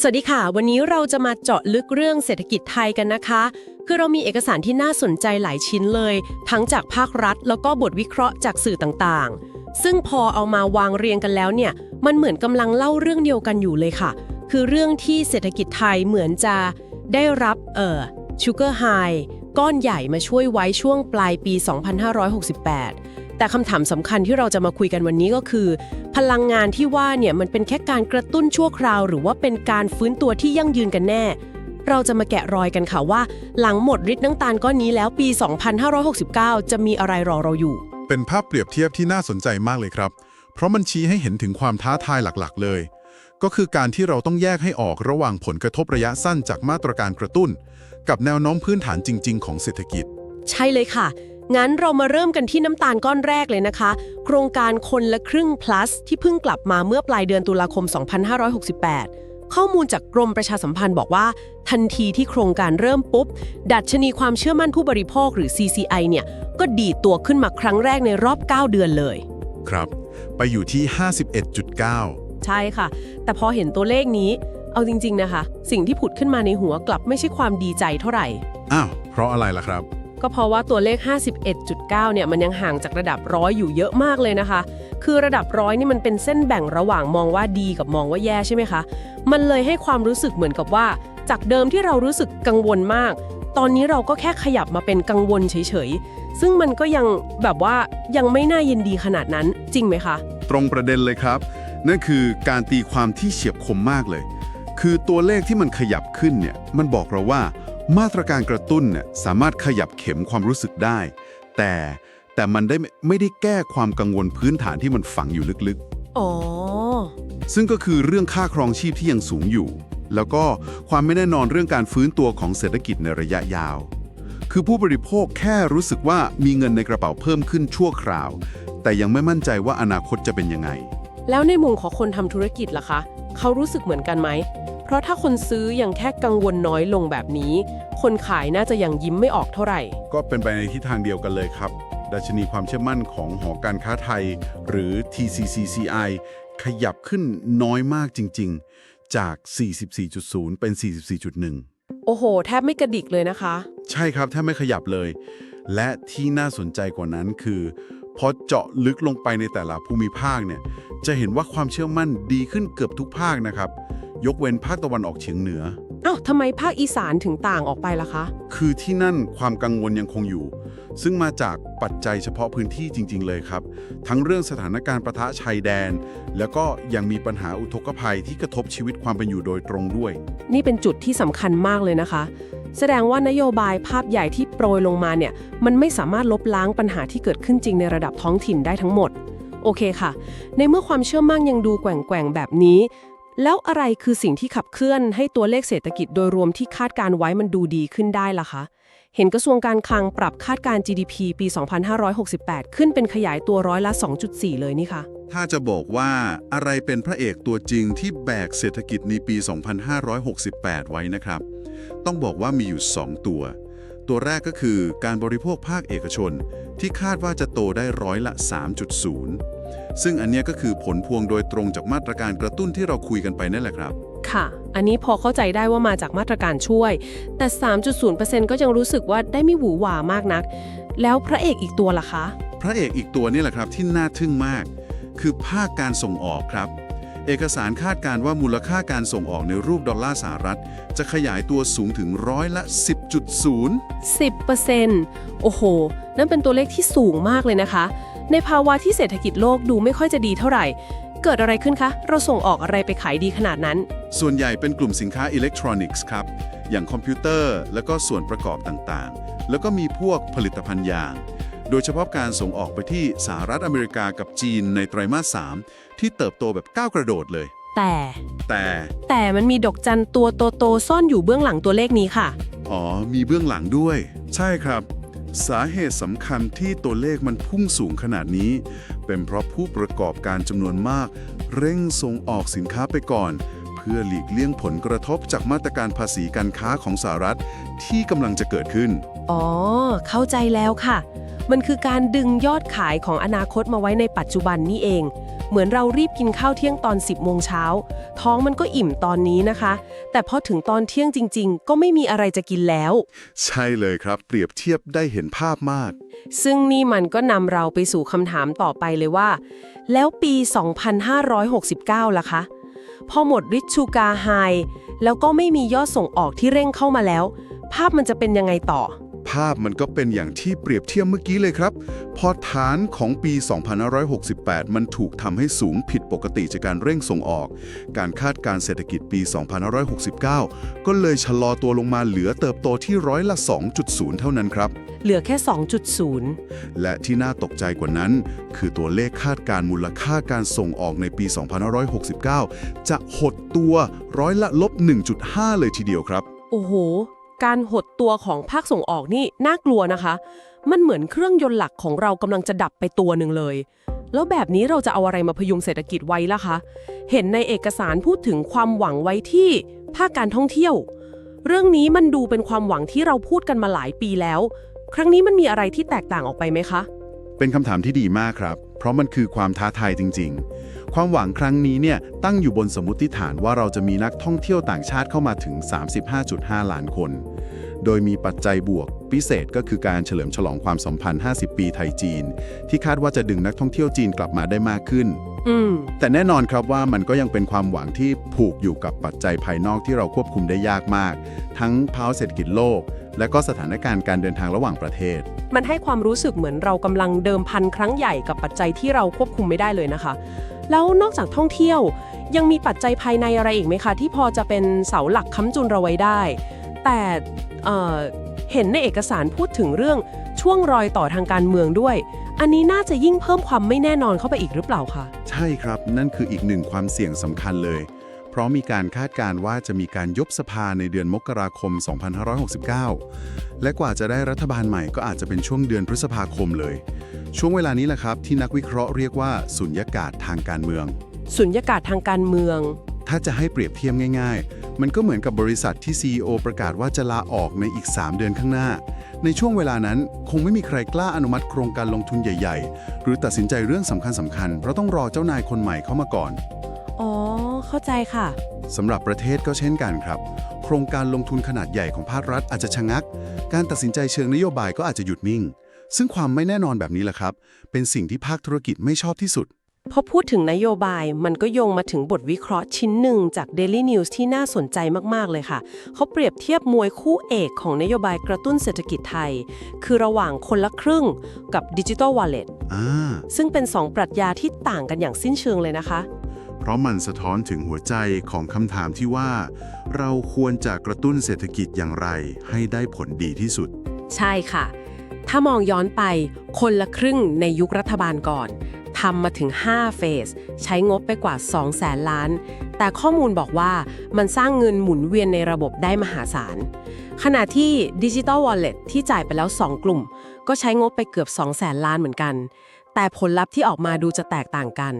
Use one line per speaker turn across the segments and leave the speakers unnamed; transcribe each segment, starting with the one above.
สวัสดีค่ะ วันนี้เราจะมาเจาะลึกเรื่องเศรษฐกิจไทยกันนะคะ คือเรามีเอกสารที่น่าสนใจหลายชิ้นเลย ทั้งจากภาครัฐ แล้วก็บทวิเคราะห์จากสื่อต่างๆ ซึ่งพอเอามาวางเรียงกันแล้วเนี่ย มันเหมือนกำลังเล่าเรื่องเดียวกันอยู่เลยค่ะ คือเรื่องที่เศรษฐกิจไทยเหมือนจะได้รับเอ่อชูเกอร์ไฮก้อนใหญ่มาช่วยไว้ช่วงปลายปี 2568 แต่คำถามสำคัญที่เราจะมาคุยกันวันนี้ก็คือ พลังงานที่ว่าเนี่ยมันเป็นแค่การกระตุ้นชั่วคราว หรือว่าเป็นการฟื้นตัวที่ยั่งยืนกันแน่ เราจะมาแกะรอยกันค่ะว่า หลังหมดฤทธิ์น้ำตาลก้อนนี้แล้วปี 2569 จะมีอะไรรอเราอยู่
เป็นภาพเปรียบเทียบที่น่าสนใจมากเลยครับ เพราะมันชี้ให้เห็นถึงความท้าทายหลักๆ เลย ก็คือการที่เราต้องแยกให้ออกระหว่างผลกระทบระยะสั้นจากมาตรการกระตุ้น กับแนวโน้มพื้นฐานจริง ๆ ของเศรษฐกิจ
ใช่เลยค่ะ งั้นเรามาเริ่มกันที่น้ำตาลก้อนแรกเลยนะคะ โครงการคนละครึ่ง plus ที่เพิ่งกลับมาเมื่อปลายเดือนตุลาคม 2568 ข้อมูลจากกรมประชาสัมพันธ์บอกว่า ทันทีที่โครงการเริ่มปุ๊บ ดัชนีความเชื่อมั่นผู้บริโภคหรือ CCI เนี่ย ก็ดีดตัวขึ้นมาครั้งแรกในรอบ 9 เดือนเลย
ครับ ไปอยู่ที่ 51.9
ใช่ค่ะ แต่พอเห็นตัวเลขนี้ เอาจริง ๆ นะคะ สิ่งที่ผุดขึ้นมาในหัวกลับไม่ใช่ความดีใจเท่าไหร่
อ้าว เพราะอะไรล่ะครับ
ก็เพราะว่าตัวเลข 51.9 เนี่ยมันยังห่างจากระดับร้อยอยู่เยอะมากเลยนะคะ คือระดับร้อยนี่มันเป็นเส้นแบ่งระหว่างมองว่าดีกับมองว่าแย่ใช่ไหมคะ มันเลยให้ความรู้สึกเหมือนกับว่า จากเดิมที่เรารู้สึกกังวลมาก ตอนนี้เราก็แค่ขยับมาเป็นกังวลเฉยๆ ซึ่งมันก็ยังแบบว่ายังไม่น่ายินดีขนาดนั้นจริงไหมคะ
ตรงประเด็นเลยครับ นั่นคือการตีความที่เฉียบคมมากเลย คือตัวเลขที่มันขยับขึ้นเนี่ยมันบอกเราว่า มาตรการกระตุ้นเนี่ยสามารถขยับเข็มความรู้สึกได้ แต่แต่มันได้ไม่ไม่ได้แก้ความกังวลพื้นฐานที่มันฝังอยู่ลึก
อ๋อ
ๆซึ่งก็คือเรื่องค่าครองชีพที่ยังสูงอยู่ แล้วก็ความไม่แน่นอนเรื่องการฟื้นตัวของเศรษฐกิจในระยะยาว คือผู้บริโภคแค่รู้สึกว่ามีเงินในกระเป๋าเพิ่มขึ้นชั่วคราว แต่ยังไม่มั่นใจว่าอนาคตจะเป็นยังไง
แล้วในมุมของคนทำธุรกิจล่ะคะ เขารู้สึกเหมือนกันไหมเพ ราะถ้าคนซื้อยังแค่กังวลน้อยลงแบบนี้ คนขายน่าจะยังยิ้มไม่ออกเท่าไหร่
ก็เป็นไปในทิศทางเดียวกันเลยครับ ดัชนีความเชื่อมั่นของหอการค้าไทย หรือ TCCCI ขยับขึ้นน้อยมากจริง ๆ จาก 44.0 เป็น 44.1
โอ้โห แทบไม่กระดิกเลยนะคะ
ใช่ครับ แทบไม่ขยับเลย และที่น่าสนใจกว่านั้นคือพอเจาะลึกลงไปในแต่ละภูมิภาคเนี่ย จะเห็นว่าความเชื่อมั่นดีขึ้นเกือบทุกภาคนะครับ ยกเว้นภาคตะวันออกเฉียงเหนือ
เอ้าทำไมภาคอีสานถึงต่างออกไปล่ะคะ
คือที่นั่นความกังวลยังคงอยู่ ซึ่งมาจากปัจจัยเฉพาะพื้นที่จริง ๆ เลยครับ ทั้งเรื่องสถานการณ์ประทะชายแดน แล้วก็ยังมีปัญหาอุทกภัยที่กระทบชีวิตความเป็นอยู่โดยตรงด้วย
นี่เป็นจุดที่สำคัญมากเลยนะคะ แสดงว่านโยบายภาพใหญ่ที่โปรยลงมาเนี่ย มันไม่สามารถลบล้างปัญหาที่เกิดขึ้นจริงในระดับท้องถิ่นได้ทั้งหมด โอเคค่ะ ในเมื่อความเชื่อมั่นยังดูแกว่งๆแบบนี้ แล้วอะไรคือสิ่งที่ขับเคลื่อนให้ตัวเลขเศรษฐกิจโดยรวมที่คาดการไว้มันดูดีขึ้นได้ล่ะคะ เห็นกระทรวงการคลังปรับคาดการ GDP ปี 2568 ขึ้นเป็นขยายตัวร้อยละ 2.4 เลยนี่ค่ะ
ถ้าจะบอกว่าอะไรเป็นพระเอกตัวจริงที่แบกเศรษฐกิจในปี 2568 ไว้นะครับ ต้องบอกว่ามีอยู่ 2 ตัว ตัวแรกก็คือการบริโภคภาคเอกชน ที่คาดว่าจะโตได้ร้อยละ 3.0 ซึ่งอันเนี้ยก็คือผลพวงโดยตรงจากมาตรการกระตุ้นที่เราคุยกันไปนั่นแหละครับ
ค่ะ อันนี้พอเข้าใจได้ว่ามาจากมาตรการช่วย แต่ 3.0%ก็ยังรู้สึกว่าได้ไม่หวือหวามากนัก แล้วพระเอกอีกตัวล่ะคะ
พระเอกอีกตัวนี่แหละครับที่น่าทึ่งมาก คือภาคการส่งออกครับ เอกสารคาดการณ์ว่ามูลค่าการส่งออกในรูปดอลลาร์สหรัฐ จะขยายตัวสูงถึงร้อยละ 10.0
10%โอ้โห นั่นเป็นตัวเลขที่สูงมากเลยนะคะ ในภาวะที่เศรษฐกิจโลกดูไม่ค่อยจะดีเท่าไหร่ เกิดอะไรขึ้นคะ เราส่งออกอะไรไปขายดีขนาดนั้น
ส่วนใหญ่เป็นกลุ่มสินค้าอิเล็กทรอนิกส์ครับ อย่างคอมพิวเตอร์ แล้วก็ส่วนประกอบต่างๆ แล้วก็มีพวกผลิตภัณฑ์ยาง โดยเฉพาะการส่งออกไปที่สหรัฐอเมริกากับจีนในไตรมาส 3 ที่เติบโตแบบก้าวกระโดดเลย
แต่
แต่
แต่มันมีดอกจันตัวโตๆซ่อนอยู่เบื้องหลังตัวเลขนี้ค่ะ
อ๋อมีเบื้องหลังด้วย ใช่ครับ สาเหตุสำคัญที่ตัวเลขมันพุ่งสูงขนาดนี้ เป็นเพราะผู้ประกอบการจำนวนมาก เร่งส่งออกสินค้าไปก่อน เพื่อหลีกเลี่ยงผลกระทบจากมาตรการภาษีการค้าของสหรัฐที่กำลังจะเกิดขึ้น
อ๋อ เข้าใจแล้วค่ะ มันคือการดึงยอดขายของอนาคตมาไว้ในปัจจุบันนี่เอง เหมือนเรารีบกินข้าวเที่ยงตอน 10โมงเช้า ท้องมันก็อิ่มตอนนี้นะคะ แต่พอถึงตอนเที่ยงจริง ๆ ก็ไม่มีอะไรจะกินแล้ว
ใช่เลยครับ เปรียบเทียบได้เห็นภาพมาก
ซึ่งนี่มันก็นำเราไปสู่คำถามต่อไปเลยว่า แล้วปี 2569 ล่ะคะ พอหมดริชชูกาไฮแล้วก็ไม่มียอดส่งออกที่เร่งเข้ามาแล้ว ภาพมันจะเป็นยังไงต่อ
ภาพมันก็เป็นอย่างที่เปรียบเทียบเมื่อกี้เลยครับ พอฐานของปี 2568 มันถูกทำให้สูงผิดปกติจากการเร่งส่งออก การคาดการณ์เศรษฐกิจปี 2569 ก็เลยชะลอตัวลงมาเหลือเติบโตที่ร้อยละ 2.0 เท่านั้นครับ
เหลือแค่ 2.0
และที่น่าตกใจกว่านั้น คือตัวเลขคาดการณ์มูลค่าการส่งออกในปี 2569 จะหดตัวร้อยละลบ 1.5 เลยทีเดียวครับ
โอ้โห การหดตัวของภาคส่งออกนี่น่ากลัวนะคะ มันเหมือนเครื่องยนต์หลักของเรากำลังจะดับไปตัวหนึ่งเลย แล้วแบบนี้เราจะเอาอะไรมาพยุงเศรษฐกิจไว้ล่ะคะ เห็นในเอกสารพูดถึงความหวังไว้ที่ภาคการท่องเที่ยว เรื่องนี้มันดูเป็นความหวังที่เราพูดกันมาหลายปีแล้ว ครั้งนี้มันมีอะไรที่แตกต่างออกไปไหมคะ
เป็นคำถามที่ดีมากครับ เพราะมันคือความท้าทายจริง ๆ ความหวังครั้งนี้เนี่ยตั้งอยู่บนสมมติฐานว่าเราจะมีนักท่องเที่ยวต่างชาติเข้ามาถึง 35.5 ล้านคน โดยมีปัจจัยบวก พิเศษก็คือการเฉลิมฉลองความสัมพันธ์ 50 ปีไทยจีน ที่คาดว่าจะดึงนักท่องเที่ยวจีนกลับมาได้มากขึ้น
อืม
แต่แน่นอนครับว่ามันก็ยังเป็นความหวังที่ผูกอยู่กับปัจจัยภายนอกที่เราควบคุมได้ยากมาก ทั้งภาวะเศรษฐกิจโลก และก็สถานการณ์การเดินทางระหว่างประเทศ
มันให้ความรู้สึกเหมือนเรากำลังเดิมพันครั้งใหญ่กับปัจจัยที่เราควบคุมไม่ได้เลยนะคะ แล้วนอกจากท่องเที่ยว ยังมีปัจจัยภายในอะไรอีกไหมคะ ที่พอจะเป็นเสาหลักค้ำจุนเราไว้ได้ แต่ เอ่อเห็นในเอกสารพูดถึงเรื่องช่วงรอยต่อทางการเมืองด้วย อันนี้น่าจะยิ่งเพิ่มความไม่แน่นอนเข้าไปอีกหรือเปล่าคะ
ใช่ครับ นั่นคืออีกหนึ่งความเสี่ยงสำคัญเลย เพราะมีการคาดการณ์ว่าจะมีการยุบสภาในเดือนมกราคม 2569 และกว่าจะได้รัฐบาลใหม่ก็อาจจะเป็นช่วงเดือนพฤษภาคมเลย ช่วงเวลานี้แหละครับที่นักวิเคราะห์เรียกว่าสุญญากาศทางการเมือง
สุญญากาศทางการเมือง
ถ้าจะให้เปรียบเทียบง่าย ๆ มันก็เหมือนกับบริษัทที่ CEO ประกาศว่าจะลาออกในอีก 3 เดือนข้างหน้า ในช่วงเวลานั้นคงไม่มีใครกล้าอนุมัติโครงการลงทุนใหญ่ ๆ หรือตัดสินใจเรื่องสำคัญสำคัญๆเพราะต้องรอเจ้านายคนใหม่เข้ามาก่อน
อ๋อ เข้าใจค่ะ
สำหรับประเทศก็เช่นกันครับ โครงการลงทุนขนาดใหญ่ของภาครัฐอาจจะชะงัก การตัดสินใจเชิงนโยบายก็อาจจะหยุดนิ่ง ซึ่งความไม่แน่นอนแบบนี้แหละครับ เป็นสิ่งที่ภาคธุรกิจไม่ชอบที่สุด
พอพูดถึงนโยบายมันก็โยงมาถึงบทวิเคราะห์ชิ้นหนึ่งจาก Daily News ที่น่าสนใจมาก ๆ เลยค่ะ เขาเปรียบเทียบมวยคู่เอกของนโยบายกระตุ้นเศรษฐกิจไทย คือระหว่างคนละครึ่งกับ Digital Wallet
อ่า
ซึ่งเป็น2ปรัชญาที่ต่างกันอย่างสิ้นเชิงเลยนะคะ
เพราะมันสะท้อนถึงหัวใจของคำถามที่ว่า เราควรจะกระตุ้นเศรษฐกิจอย่างไร ให้ได้ผลดีที่สุด
ใช่ค่ะ ถ้ามองย้อนไปคนละครึ่งในยุครัฐบาลก่อน ทำมาถึง 5 เฟส ใช้งบไปกว่า2แสนล้าน แต่ข้อมูลบอกว่ามันสร้างเงินหมุนเวียนในระบบได้มหาศาล ขณะที่ Digital Wallet ที่จ่ายไปแล้ว 2 กลุ่ม ก็ใช้งบไปเกือบ2แสนล้านเหมือนกัน แต่ผลลัพธ์ที่ออกมาดูจะแตกต่างกัน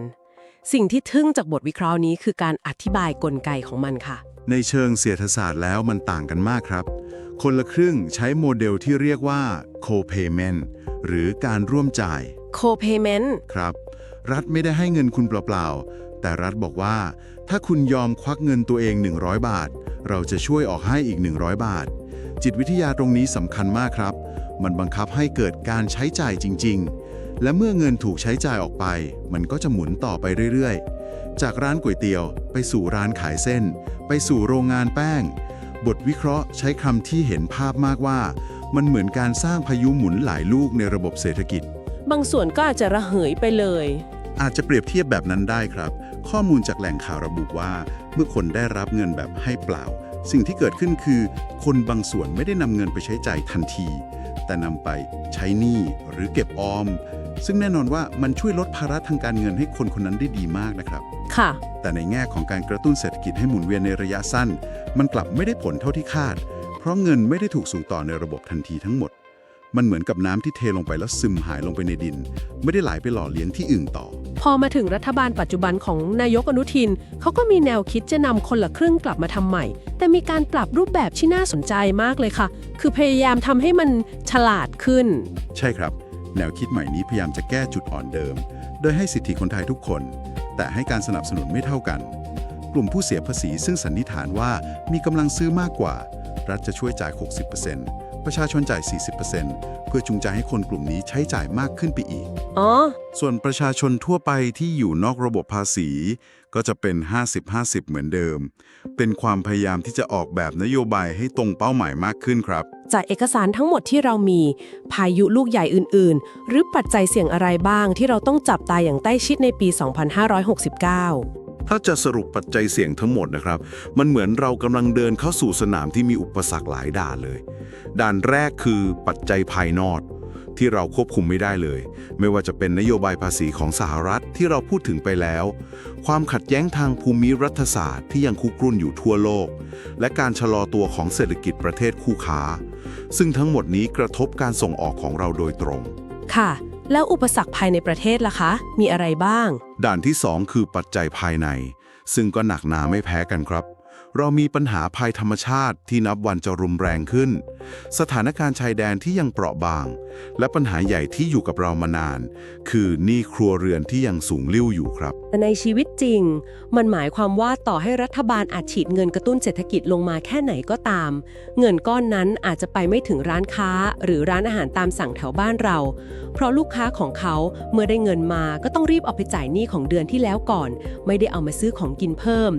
สิ่งที่ทึ่งจากบทวิเคราะห์นี้คือการอธิบายกลไกของมันค่ะ
ในเชิงเศรษฐศาสตร์แล้วมันต่างกันมากครับ คนละครึ่งใช้โมเดลที่เรียกว่า co-payment หรือการร่วมจ่าย
Co-payment
ครับ รัฐไม่ได้ให้เงินคุณเปล่าๆ แต่รัฐบอกว่า ถ้าคุณยอมควักเงินตัวเอง 100 บาท เราจะช่วยออกให้อีก 100 บาท จิตวิทยาตรงนี้สำคัญมากครับ มันบังคับให้เกิดการใช้จ่ายจริง ๆ และเมื่อเงินถูกใช้จ่ายออกไป มันก็จะหมุนต่อไปเรื่อยๆ จากร้านก๋วยเตี๋ยวไปสู่ร้านขายเส้น ไปสู่โรงงานแป้ง บทวิเคราะห์ใช้คำที่เห็นภาพมากว่า มันเหมือนการสร้างพายุหมุนหลายลูกในระบบเศรษฐกิจ
บางส่วนก็อาจจะระเหยไปเลย
อาจจะเปรียบเทียบแบบนั้นได้ครับ ข้อมูลจากแหล่งข่าวระบุว่า เมื่อคนได้รับเงินแบบให้เปล่า สิ่งที่เกิดขึ้นคือ คนบางส่วนไม่ได้นำเงินไปใช้จ่ายทันที แต่นำไปใช้หนี้หรือเก็บออม ซึ่งแน่นอนว่ามันช่วยลดภาระทางการเงินให้คนคนนั้นได้ดีมากนะครับ
ค่ะ
แต่ในแง่ของการกระตุ้นเศรษฐกิจให้หมุนเวียนในระยะสั้น มันกลับไม่ได้ผลเท่าที่คาด เพราะเงินไม่ได้ถูกส่งต่อในระบบทันทีทั้งหมด มันเหมือนกับน้ำที่เทลงไปแล้วซึมหายลงไปในดิน ไม่ได้ไหลไปหล่อเลี้ยงที่อื่นต่อ
พอมาถึงรัฐบาลปัจจุบันของนายกอนุทิน เขาก็มีแนวคิดจะนำคนละครึ่งกลับมาทำใหม่ แต่มีการปรับรูปแบบที่น่าสนใจมากเลยค่ะ คือพยายามทำให้มันฉลาดขึ้น
ใช่ครับ แนวคิดใหม่นี้พยายามจะแก้จุดอ่อนเดิม โดยให้สิทธิคนไทยทุกคน แต่ให้การสนับสนุนไม่เท่ากัน กลุ่มผู้เสียภาษีซึ่งสันนิษฐานว่ามีกำลังซื้อมากกว่า รัฐจะช่วยจ่าย 60% ประชาชนจ่าย 40%เพื่อจูงใจให้คนกลุ่มนี้ใช้จ่ายมากขึ้นไปอีก
อ๋อ
ส่วนประชาชนทั่วไปที่อยู่นอกระบบภาษี ก็จะเป็น 50-50 เหมือนเดิม เป็นความพยายามที่จะออกแบบนโยบายให้ตรงเป้าหมายมากขึ้นครับ
จากเอกสารทั้งหมดที่เรามี พายุลูกใหญ่อื่น ๆ หรือปัจจัยเสี่ยงอะไรบ้างที่เราต้องจับตาอย่างใกล้ชิดในปี 2569
ถ้าจะสรุปปัจจัยเสี่ยงทั้งหมดนะครับ มันเหมือนเรากำลังเดินเข้าสู่สนามที่มีอุปสรรคหลายด่านเลย ด่านแรกคือปัจจัยภายนอกที่เราควบคุมไม่ได้เลย ไม่ว่าจะเป็นนโยบายภาษีของสหรัฐที่เราพูดถึงไปแล้ว ความขัดแย้งทางภูมิรัฐศาสตร์ที่ยังคุกรุ่นอยู่ทั่วโลก และการชะลอตัวของเศรษฐกิจประเทศคู่ค้า ซึ่งทั้งหมดนี้กระทบการส่งออกของเราโดยตรง
ค่ะ แล้วอุปสรรคภายในประเทศล่ะคะ มีอะไรบ้าง
ด่านที่ 2 คือปัจจัยภายใน ซึ่งก็หนักหนาไม่แพ้กันครับ เรามีปัญหาภัยธรรมชาติที่นับวันจะรุนแรงขึ้น สถานการณ์ชายแดนที่ยังเปราะบาง และปัญหาใหญ่ที่อยู่กับเรามานาน คือหนี้ครัวเรือนที่ยังสูงลิ่วอยู่ครับ
แต่ในชีวิตจริง มันหมายความว่าต่อให้รัฐบาลอาจฉีดเงินกระตุ้นเศรษฐกิจลงมาแค่ไหนก็ตาม เงินก้อนนั้นอาจจะไปไม่ถึงร้านค้า หรือร้านอาหารตามสั่งแถวบ้านเรา เพราะลูกค้าของเขาเมื่อได้เงินมาก็ต้องรีบเอาไปจ่ายหนี้ของเดือนที่แล้วก่อน ไม่ได้เอามาซื้อของกินเพิ่ม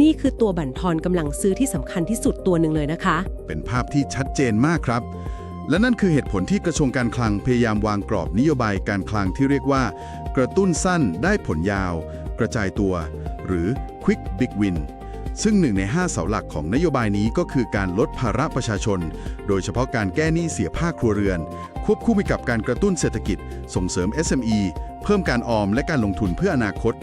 นี่คือตัวบั่นทอนกำลังซื้อที่สำคัญที่สุดตัวหนึ่งเลยนะคะ
เป็นภาพที่ชัดเจนมากครับ และนั่นคือเหตุผลที่กระทรวงการคลังพยายามวางกรอบนโยบายการคลังที่เรียกว่า กระตุ้นสั้นได้ผลยาว กระจายตัว หรือ Quick Big Win ซึ่งหนึ่งใน 5 เสาหลักของนโยบายนี้ก็คือการลดภาระประชาชน โดยเฉพาะการแก้หนี้เสียภาคครัวเรือน ควบคู่ไปกับการกระตุ้นเศรษฐกิจ ส่งเสริม SME เพิ่มการออมและการลงทุนเพื่ออนาคต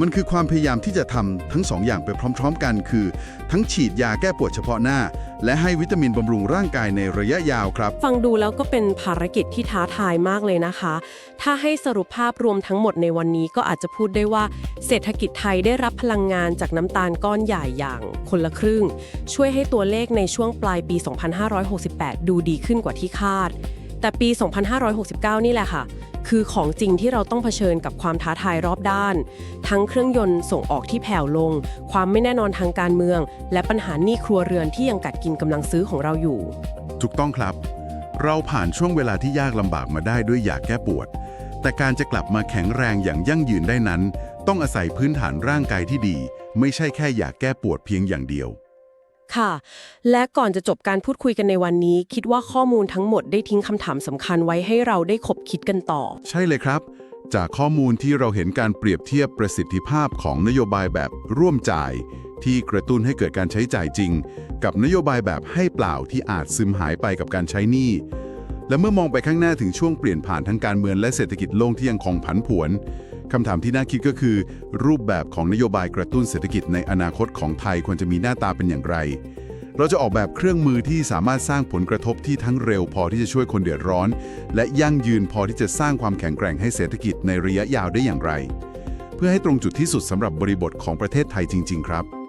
มันคือความพยายามที่จะทำทั้งสองอย่างไปพร้อม ๆ กัน คือ ทั้งฉีดยาแก้ปวดเฉพาะหน้า และให้วิตามินบำรุงร่างกายในระยะยาวครับ
ฟังดูแล้วก็เป็นภารกิจที่ท้าทายมากเลยนะคะ ถ้าให้สรุปภาพรวมทั้งหมดในวันนี้ก็อาจจะพูดได้ว่า เศรษฐกิจไทยได้รับพลังงานจากน้ำตาลก้อนใหญ่อย่างคนละครึ่ง ช่วยให้ตัวเลขในช่วงปลายปี 2568 ดูดีขึ้นกว่าที่คาด แต่ปี 2569 นี่แหละค่ะ คือของจริงที่เราต้องเผชิญกับความท้าทายรอบด้าน ทั้งเครื่องยนต์ส่งออกที่แผ่วลง ความไม่แน่นอนทางการเมือง และปัญหาหนี้ครัวเรือนที่ยังกัดกินกำลังซื้อของเราอยู่
ถูกต้องครับ เราผ่านช่วงเวลาที่ยากลำบากมาได้ด้วยยาแก้ปวด แต่การจะกลับมาแข็งแรงอย่างยั่งยืนได้นั้น ต้องอาศัยพื้นฐานร่างกายที่ดี ไม่ใช่แค่ยาแก้ปวดเพียงอย่างเดียว
ค่ะ และก่อนจะจบการพูดคุยกันในวันนี้ คิดว่าข้อมูลทั้งหมดได้ทิ้งคำถามสำคัญไว้ให้เราได้คบคิดกันต่อ
ใช่เลยครับ จากข้อมูลที่เราเห็นการเปรียบเทียบประสิทธิภาพของนโยบายแบบร่วมจ่าย ที่กระตุ้นให้เกิดการใช้จ่ายจริง กับนโยบายแบบให้เปล่าที่อาจซึมหายไปกับการใช้หนี้และเมื่อมองไปข้างหน้าถึงช่วงเปลี่ยนผ่านทั้งการเมืองและเศรษฐกิจโลกที่ยังคงผันผวน คำถามที่น่าคิดก็คือ รูปแบบของนโยบายกระตุ้นเศรษฐกิจในอนาคตของไทยควรจะมีหน้าตาเป็นอย่างไร เราจะออกแบบเครื่องมือที่สามารถสร้างผลกระทบที่ทั้งเร็วพอที่จะช่วยคนเดือดร้อน และยั่งยืนพอที่จะสร้างความแข็งแกร่งให้เศรษฐกิจในระยะยาวได้อย่างไร เพื่อให้ตรงจุดที่สุดสำหรับบริบทของประเทศไทยจริง ๆ ครับ